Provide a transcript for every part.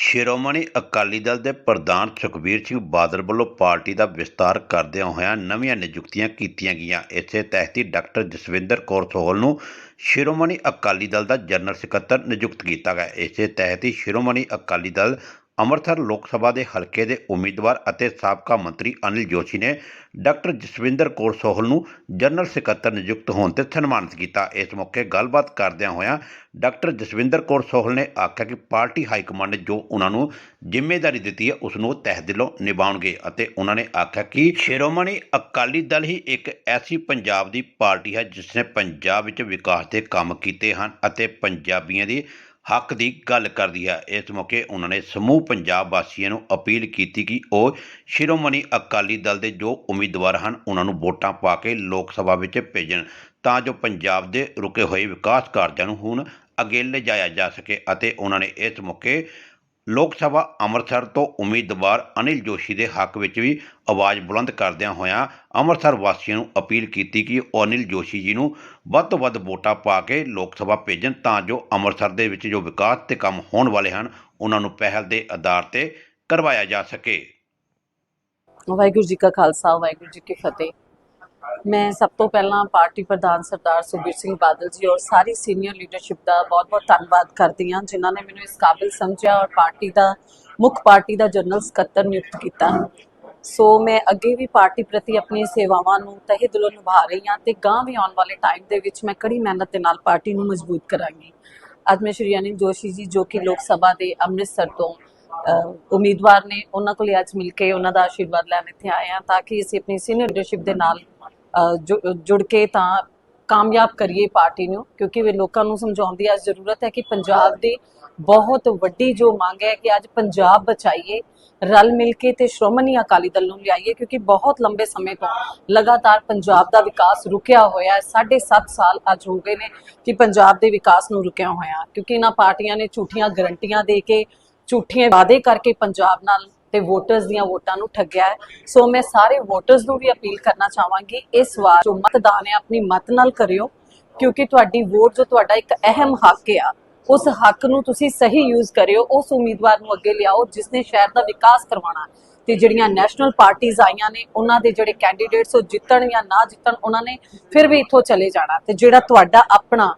ਸ਼੍ਰੋਮਣੀ ਅਕਾਲੀ ਦਲ ਦੇ ਪ੍ਰਧਾਨ ਸੁਖਬੀਰ ਸਿੰਘ ਬਾਦਲ ਵੱਲੋਂ ਪਾਰਟੀ ਦਾ ਵਿਸਤਾਰ ਕਰਦਿਆਂ ਹੋਇਆਂ ਨਵੀਆਂ ਨਿਯੁਕਤੀਆਂ ਕੀਤੀਆਂ ਗਈਆਂ। ਇਸੇ ਤਹਿਤ ਹੀ ਡਾਕਟਰ ਜਸਵਿੰਦਰ ਕੌਰ ਸੋਹਲ ਨੂੰ ਸ਼੍ਰੋਮਣੀ ਅਕਾਲੀ ਦਲ ਦਾ ਜਨਰਲ ਸਕੱਤਰ ਨਿਯੁਕਤ ਕੀਤਾ ਗਿਆ। ਇਸੇ ਤਹਿਤ ਹੀ ਸ਼੍ਰੋਮਣੀ ਅਕਾਲੀ ਦਲ ਅੰਮ੍ਰਿਤਸਰ ਲੋਕ ਸਭਾ ਦੇ ਹਲਕੇ ਦੇ ਉਮੀਦਵਾਰ ਅਤੇ ਸਾਬਕਾ ਮੰਤਰੀ ਅਨਿਲ ਜੋਸ਼ੀ ਨੇ ਡਾਕਟਰ ਜਸਵਿੰਦਰ ਕੌਰ ਸੋਹਲ ਨੂੰ ਜਨਰਲ ਸਕੱਤਰ ਨਿਯੁਕਤ ਹੋਣ ਤੇ ਸਨਮਾਨਿਤ ਕੀਤਾ। ਇਸ ਮੌਕੇ ਗੱਲਬਾਤ ਕਰਦਿਆਂ ਹੋਇਆਂ ਡਾਕਟਰ ਜਸਵਿੰਦਰ ਕੌਰ ਸੋਹਲ ਨੇ ਆਖਿਆ ਕਿ ਪਾਰਟੀ ਹਾਈ ਕਮਾਂਡ ਨੇ ਜੋ ਉਹਨਾਂ ਨੂੰ ਜ਼ਿੰਮੇਵਾਰੀ ਦਿੱਤੀ ਹੈ, ਉਸ ਨੂੰ ਉਹ ਤਹਿ ਦਿਲੋਂ ਨਿਭਾਉਣਗੇ ਅਤੇ ਉਹਨਾਂ ਨੇ ਆਖਿਆ ਕਿ ਸ਼੍ਰੋਮਣੀ ਅਕਾਲੀ ਦਲ ਹੀ ਇੱਕ ਐਸੀ ਪੰਜਾਬ ਦੀ ਪਾਰਟੀ ਹੈ ਜਿਸ ਨੇ ਪੰਜਾਬ ਵਿੱਚ ਵਿਕਾਸ ਦੇ ਕੰਮ ਕੀਤੇ ਹਨ ਅਤੇ ਪੰਜਾਬੀਆਂ ਦੀ ਹੱਕ ਦੀ ਗੱਲ ਕਰਦੀ ਹੈ। ਇਸ ਮੌਕੇ ਉਹਨਾਂ ਨੇ ਸਮੂਹ ਪੰਜਾਬ ਵਾਸੀਆਂ ਨੂੰ ਅਪੀਲ ਕੀਤੀ ਕਿ ਉਹ ਸ਼੍ਰੋਮਣੀ ਅਕਾਲੀ ਦਲ ਦੇ ਜੋ ਉਮੀਦਵਾਰ ਹਨ, ਉਹਨਾਂ ਨੂੰ ਵੋਟਾਂ ਪਾ ਕੇ ਲੋਕ ਸਭਾ ਵਿੱਚ ਭੇਜਣ ਤਾਂ ਜੋ ਪੰਜਾਬ ਦੇ ਰੁਕੇ ਹੋਏ ਵਿਕਾਸ ਕਾਰਜਾਂ ਨੂੰ ਹੁਣ ਅੱਗੇ ਲਿਜਾਇਆ ਜਾ ਸਕੇ ਅਤੇ ਉਹਨਾਂ ਨੇ ਇਸ ਮੌਕੇ ਲੋਕ ਸਭਾ ਅੰਮ੍ਰਿਤਸਰ ਤੋਂ ਉਮੀਦਵਾਰ ਅਨਿਲ ਜੋਸ਼ੀ ਦੇ ਹੱਕ ਵਿੱਚ ਵੀ ਆਵਾਜ਼ ਬੁਲੰਦ ਕਰਦਿਆਂ ਹੋਇਆਂ ਅੰਮ੍ਰਿਤਸਰ ਵਾਸੀਆਂ ਨੂੰ ਅਪੀਲ ਕੀਤੀ ਕਿ ਉਹ ਅਨਿਲ ਜੋਸ਼ੀ ਜੀ ਨੂੰ ਵੱਧ ਤੋਂ ਵੱਧ ਵੋਟਾਂ ਪਾ ਕੇ ਲੋਕ ਸਭਾ ਭੇਜਣ ਤਾਂ ਜੋ ਅੰਮ੍ਰਿਤਸਰ ਦੇ ਵਿੱਚ ਜੋ ਵਿਕਾਸ ਤੇ ਕੰਮ ਹੋਣ ਵਾਲੇ ਹਨ, ਉਹਨਾਂ ਨੂੰ ਪਹਿਲ ਦੇ ਆਧਾਰ ਤੇ ਕਰਵਾਇਆ ਜਾ ਸਕੇ। ਵਾਹਿਗੁਰੂ ਜੀ ਕਾ ਖਾਲਸਾ, ਵਾਹਿਗੁਰੂ ਜੀ ਕੀ ਫਤਿਹ। ਮੈਂ ਸਭ ਤੋਂ ਪਹਿਲਾਂ ਪਾਰਟੀ ਪ੍ਰਧਾਨ ਸਰਦਾਰ ਸੁਖਬੀਰ ਸਿੰਘ ਬਾਦਲ ਜੀ ਔਰ ਸਾਰੀ ਸੀਨੀਅਰ ਲੀਡਰਸ਼ਿਪ ਦਾ ਬਹੁਤ-ਬਹੁਤ ਧੰਨਵਾਦ ਕਰਦੀ ਹਾਂ, ਜਿਨ੍ਹਾਂ ਨੇ ਮੈਨੂੰ ਇਸ ਕਾਬਿਲ ਸਮਝਿਆ ਔਰ ਪਾਰਟੀ ਦਾ, ਮੁੱਖ ਪਾਰਟੀ ਦਾ ਜਨਰਲ ਸਕੱਤਰ ਨਿਯੁਕਤ ਕੀਤਾ। ਸੋ ਮੈਂ ਅੱਗੇ ਵੀ ਪਾਰਟੀ ਪ੍ਰਤੀ ਆਪਣੀ ਸੇਵਾਵਾਂ ਨੂੰ ਤਹਿ ਦਿਲੋਂ ਨਿਭਾ ਰਹੀ ਹਾਂ ਤੇ ਗਾਂ ਵੀ ਆਉਣ ਵਾਲੇ ਟਾਈਮ ਦੇ ਵਿੱਚ ਮੈਂ ਕੜੀ ਮਿਹਨਤ ਦੇ ਨਾਲ ਪਾਰਟੀ ਨੂੰ ਮਜ਼ਬੂਤ ਕਰਾਂਗੀ। ਅੱਜ ਮੈਂ ਸ਼੍ਰੀ ਅਨਿਲ ਜੋਸ਼ੀ ਜੀ, ਜੋ ਕਿ ਲੋਕ ਸਭਾ ਦੇ ਅੰਮ੍ਰਿਤਸਰ ਤੋਂ ਉਮੀਦਵਾਰ ਨੇ, ਉਹਨਾਂ ਕੋਲ ਅੱਜ ਮਿਲ ਕੇ ਉਹਨਾਂ ਦਾ ਆਸ਼ੀਰਵਾਦ ਲੈਣ ਇੱਥੇ ਆਏ ਹਾਂ ਤਾਂ ਕਿ ਅਸੀਂ ਆਪਣੀ ਸੀਨੀਅਰ ਲੀਡਰਸ਼ਿਪ ਦੇ ਨਾਲ ਜੁੜ ਕੇ ਤਾਂ ਕਾਮਯਾਬ ਕਰੀਏ ਪਾਰਟੀ ਨੂੰ, ਕਿਉਂਕਿ ਵੀ ਲੋਕਾਂ ਨੂੰ ਸਮਝਾਉਣ ਦੀ ਅੱਜ ਜ਼ਰੂਰਤ ਹੈ ਕਿ ਪੰਜਾਬ ਦੀ ਬਹੁਤ ਵੱਡੀ ਜੋ ਮੰਗ ਹੈ ਕਿ ਅੱਜ ਪੰਜਾਬ ਬਚਾਈਏ, ਰਲ ਮਿਲ ਕੇ ਤੇ ਸ਼੍ਰੋਮਣੀ ਅਕਾਲੀ ਦਲ ਨੂੰ ਲਿਆਈਏ, ਕਿਉਂਕਿ ਬਹੁਤ ਲੰਬੇ ਸਮੇਂ ਤੋਂ ਲਗਾਤਾਰ ਪੰਜਾਬ ਦਾ ਵਿਕਾਸ ਰੁਕਿਆ ਹੋਇਆ ਹੈ 7.5 ਸਾਲ ਅੱਜ ਹੋ ਗਏ ਨੇ ਕਿ ਪੰਜਾਬ ਦੇ ਵਿਕਾਸ ਨੂੰ ਰੁਕਿਆ ਹੋਇਆ, ਕਿਉਂਕਿ ਇਹਨਾਂ ਪਾਰਟੀਆਂ ਨੇ ਝੂਠੀਆਂ ਗਰੰਟੀਆਂ ਦੇ ਕੇ ਝੂਠੀਆਂ ਵਾਅਦੇ ਕਰਕੇ ਪੰਜਾਬ ਨਾਲ ਤੇ ਵੋਟਰਸ ਦੀਆਂ ਵੋਟਾਂ ਨੂੰ ਠੱਗਿਆ ਹੈ। ਸੋ ਮੈਂ ਸਾਰੇ ਵੋਟਰਸ ਨੂੰ ਵੀ ਅਪੀਲ ਕਰਨਾ ਚਾਹਾਂਗੀ ਇਸ ਵਾਰ ਜੋ ਮਤਦਾਨ ਹੈ, ਆਪਣੀ ਮਤ ਨਾਲ ਕਰਿਓ, ਕਿਉਂਕਿ ਤੁਹਾਡੀ ਵੋਟ ਜੋ ਤੁਹਾਡਾ ਇੱਕ ਅਹਿਮ ਹੱਕ ਆ, ਉਸ ਹੱਕ ਨੂੰ ਤੁਸੀਂ ਸਹੀ ਯੂਜ਼ ਕਰਿਓ, ਉਸ ਉਮੀਦਵਾਰ ਨੂੰ ਅੱਗੇ ਲਿਆਓ ਜਿਸ ਨੇ ਸ਼ਹਿਰ ਦਾ ਵਿਕਾਸ ਕਰਵਾਉਣਾ ਤੇ ਜਿਹੜੀਆਂ ਨੈਸ਼ਨਲ ਪਾਰਟੀਆਂ ਆਈਆਂ ਨੇ, ਉਹਨਾਂ ਦੇ ਜਿਹੜੇ ਕੈਂਡੀਡੇਟਸ ਉਹ ਜਿੱਤਣ ਜਾਂ ਨਾ ਜਿੱਤਣ, ਉਹਨਾਂ ਨੇ ਫਿਰ ਵੀ ਇੱਥੋਂ ਚਲੇ ਜਾਣਾ ਤੇ ਜਿਹੜਾ ਤੁਹਾਡਾ ਆਪਣਾ,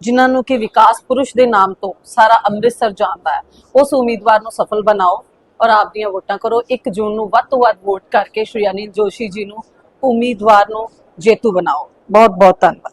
ਜਿਨ੍ਹਾਂ ਨੂੰ ਕਿ ਵਿਕਾਸ ਪੁਰਸ਼ ਦੇ ਨਾਮ ਤੋਂ ਸਾਰਾ ਅੰਮ੍ਰਿਤਸਰ ਜਾਣਦਾ ਹੈ, ਉਸ ਉਮੀਦਵਾਰ ਨੂੰ ਸਫਲ ਬਣਾਓ। ਔਰ ਆਪ ਦੀਆਂ ਵੋਟਾਂ ਕਰੋ। 1 ਜੂਨ ਨੂੰ ਵੱਧ ਤੋਂ ਵੱਧ ਵੋਟ ਕਰਕੇ ਸ਼੍ਰੀ ਅਨਿਲ ਜੋਸ਼ੀ ਜੀ ਨੂੰ, ਉਮੀਦਵਾਰ ਨੂੰ ਜੇਤੂ ਬਣਾਓ। ਬਹੁਤ ਬਹੁਤ ਧੰਨਵਾਦ।